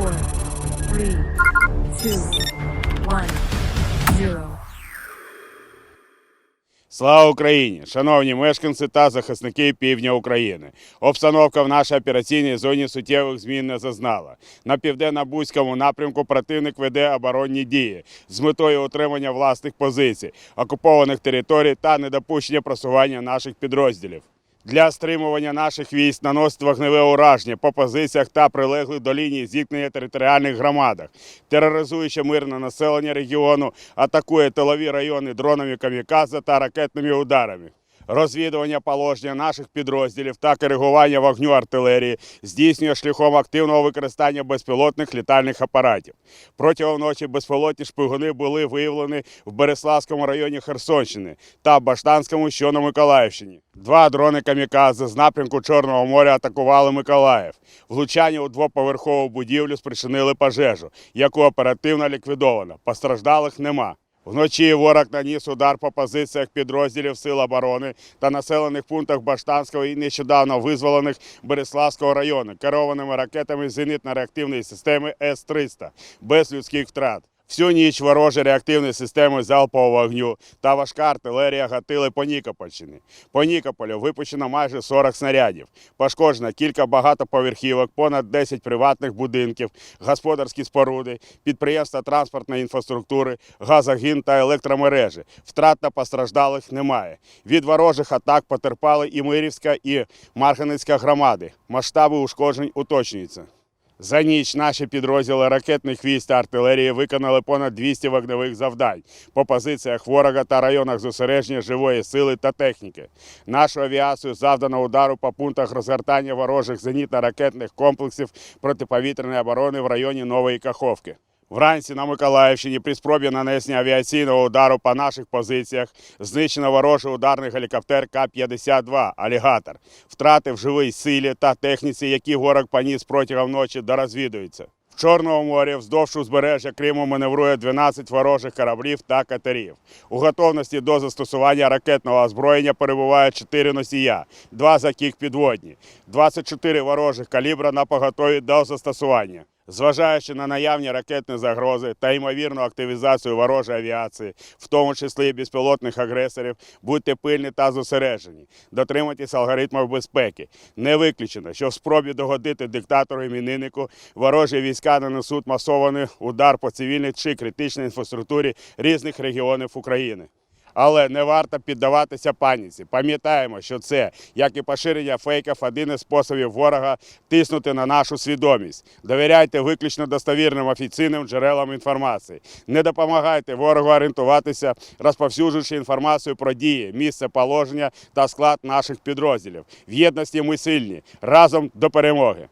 four, three, two, one, zero. Слава Україні! Шановні мешканці та захисники півдня України. Обстановка в нашій операційній зоні суттєвих змін не зазнала. На південно-бузькому напрямку противник веде оборонні дії з метою утримання власних позицій, окупованих територій та недопущення просування наших підрозділів. Для стримування наших військ наносить вогневе ураження по позиціях та прилеглих до лінії зіткнення територіальних громадах, тероризуючи мирне населення регіону, атакує тилові райони дронами камікадзе та ракетними ударами. Розвідування положення наших підрозділів та коригування вогню артилерії здійснює шляхом активного використання безпілотних літальних апаратів. Протягом ночі безпілотні шпигуни були виявлені в Береславському районі Херсонщини та Баштанському, що на Миколаївщині. Два дрони камікадзе з напрямку Чорного моря атакували Миколаїв. Влучання у двоповерхову будівлю спричинили пожежу, яку оперативно ліквідовано. Постраждалих нема. Вночі ворог наніс удар по позиціях підрозділів Сил оборони та населених пунктах Баштанського і нещодавно визволених Береславського району керованими ракетами зенітно-реактивної системи С-300 без людських втрат. Всю ніч ворожі реактивні системи залпового вогню та важка артилерія гатили по Нікопольщині. По Нікополю випущено майже 40 снарядів. Пошкоджено кілька багатоповерхівок, понад 10 приватних будинків, господарські споруди, підприємства транспортної інфраструктури, газогін та електромережі. Втрат та постраждалих немає. Від ворожих атак потерпали і Мирівська, і Марганицька громади. Масштаби ушкоджень уточнюються. За ніч наші підрозділи ракетних військ та артилерії виконали понад 200 вогневих завдань по позиціях ворога та районах зосередження живої сили та техніки. Нашу авіацію завдано удару по пунктах розгортання ворожих зенітно-ракетних комплексів протиповітряної оборони в районі Нової Каховки. Вранці на Миколаївщині при спробі нанесення авіаційного удару по наших позиціях знищено ворожий ударний гелікоптер К-52 «Алігатор». Втрати в живій силі та техніці, які ворог поніс протягом ночі, дорозвідуються. В Чорному морі вздовж узбережжя Криму маневрує 12 ворожих кораблів та катерів. У готовності до застосування ракетного озброєння перебувають 4 носія, 2 з яких підводні, 24 ворожих калібра на поготові до застосування. Зважаючи на наявні ракетні загрози та ймовірну активізацію ворожої авіації, в тому числі і безпілотних агресорів, будьте пильні та зосереджені, дотримуйтесь алгоритмів безпеки. Не виключено, що в спробі догодити диктатору імениннику ворожі війська нанесуть масований удар по цивільній чи критичній інфраструктурі різних регіонів України. Але не варто піддаватися паніці. Пам'ятаємо, що це, як і поширення фейків, один із способів ворога тиснути на нашу свідомість. Довіряйте виключно достовірним офіційним джерелам інформації. Не допомагайте ворогу орієнтуватися, розповсюджуючи інформацію про дії, місце положення та склад наших підрозділів. В єдності ми сильні. Разом до перемоги.